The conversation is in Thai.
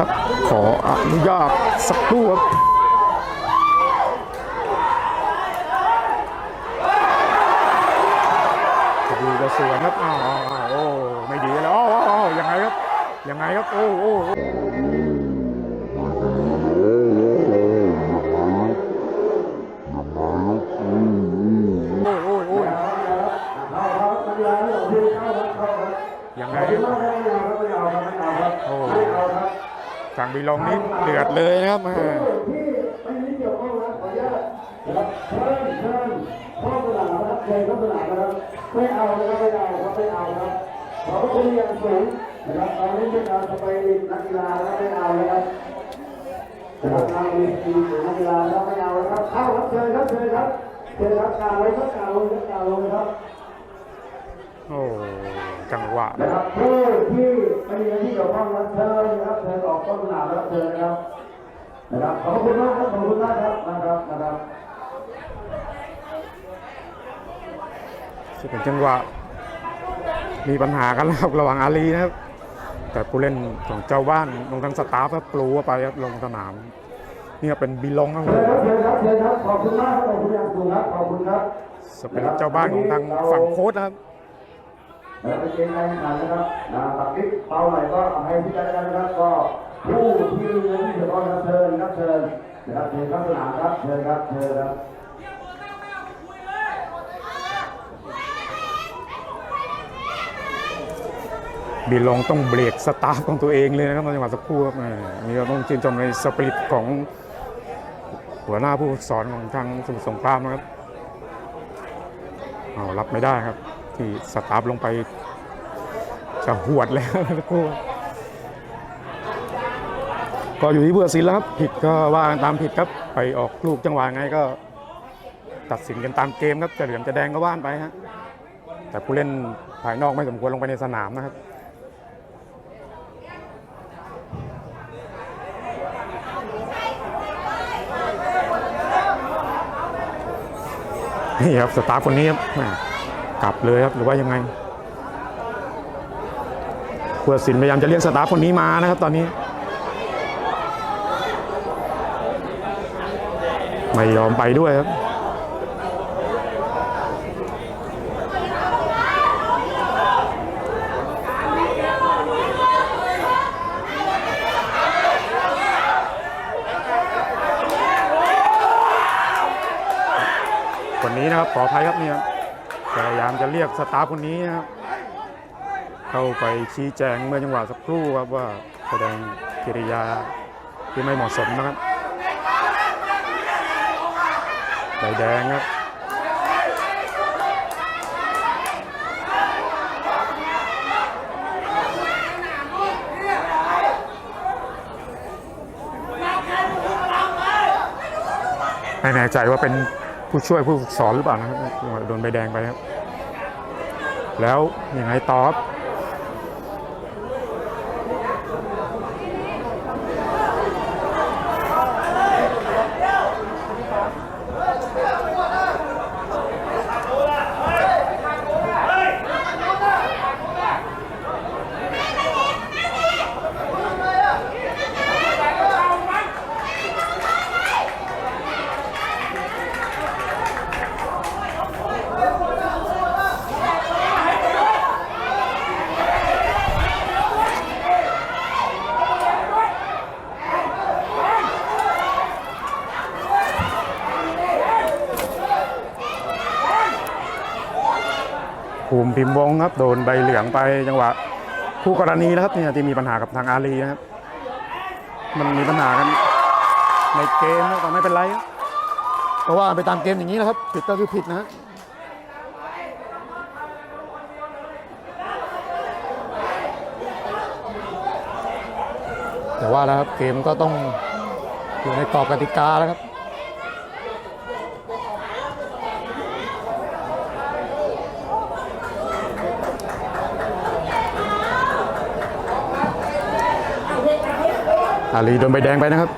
ครับ ขออนุญาตสักครู่ครับดูกระสวนครับ อ้าวโอ้ไม่ดีแล้วอ้าวยังไงครับ ยังไงครับ โอ้โอ้โอ้โอ้โอ้โอ้ยังไงโอ้ ทางบีลองนี่เดือดเลยนะครับแม่ไม่เอานะครับไม่เอาครับไม่เอาครับขอบพระคุณอย่างสูงนะครับตอนนี้เป็นการสไปริตนักกีฬาแล้วไม่เอานะครับนะครับทางมีทีมนักกีฬาแล้วไม่เอานะครับเข้าครับเชิญครับเชิญครับเชิญครับกาวไว้ครับกล่าวลงครับกล่าวลงครับโอ้ จังหวะนะครับผู้ที่ไม่มีหน้าที่เกี่ยวข้องรับเชิญนะครับเชิญออกต้นสนามรับเชิญนะครับนะครับขอบคุณมากครับขอบคุณมากครับนะครับนะครับจะเป็นจังหวะมีปัญหากันแล้วครับระหว่างอาลีนะครับ แต่ผู้เล่นของเจ้าบ้านลงทางสตาฟก็ปลูไปครับลงสนามเนี่ยเป็นบีลองครับเชิญครับเชิญครับเชิญครับขอบคุณมากครับขอบคุณอย่างสูงครับขอบคุณครับสเปริตเจ้าบ้านของทางฝั่งโค้ชนะครับ แล้วไปเกมการแข่งขันนะครับนะตัดคลิปเป้าไหนก็เอาให้พี่ได้กันนะครับ ก็ผู้ที่มีเงินที่เดือดร้อนรับเชิญครับเชิญนะครับเชิญครับสนามครับเชิญครับเชิญครับบีลองต้องเบรกสตาฟของตัวเองเลยนะครับในจังหวะสักครู่ครับนี่เราต้องชื่นชมในสปิริตของหัวหน้าผู้สอนของทางสมุทรสงครามนะครับเอารับไม่ได้ครับ ที่สตาร์ฟลงไปจะหวดแล้วสักครู่ก็อยู่ที่ผู้ตัดสินแล้วครับผิดก็ว่ากันตามผิดครับไปออกลูกจังหวะไงก็ ตัดสินกันตามเกมครับจะเหลืองจะแดงก็ว่านไปฮะแต่ผู้เล่นภายนอกไม่สมควรลงไปในสนามนะครับนี่ครับสตาฟคนนี้ครับ กลับเลยครับหรือว่ายังไงผู้ตัดสินพยายามจะเรียกสตาฟคนนี้มานะครับตอนนี้ ไม่ยอมไปด้วยครับคนนี้นะครับขออภัยครับเนี่ยครับ พยายามจะเรียกสตาฟคนนี้นะครับเข้าไปชี้แจงเมื่อจังหวะสักครู่ครับว่าแสดงกิริยาที่ไม่เหมาะสมนะครับใบแดงครับไม่แน่ใจว่าเป็น ผู้ช่วยผู้ฝึกสอนหรือเปล่านะครับโดนใบแดงไปครับ แล้วยังไงต่อครับ ภูมิพิมพ์วงครับโดนใบเหลืองไปจังหวะคู่กรณีนะครับเนี่ยที่มีปัญหากับทางอาลีนะครับ มันมีปัญหากันในเกมแต่ไม่เป็นไรเพราะว่าไปตามเกมอย่างนี้นะครับ ผิดก็คือผิดนะฮะแต่ว่าแล้วครับเกมก็ต้องอยู่ในกรอบกติกาแล้วครับ อาลีโดนใบแดงไปนะครับ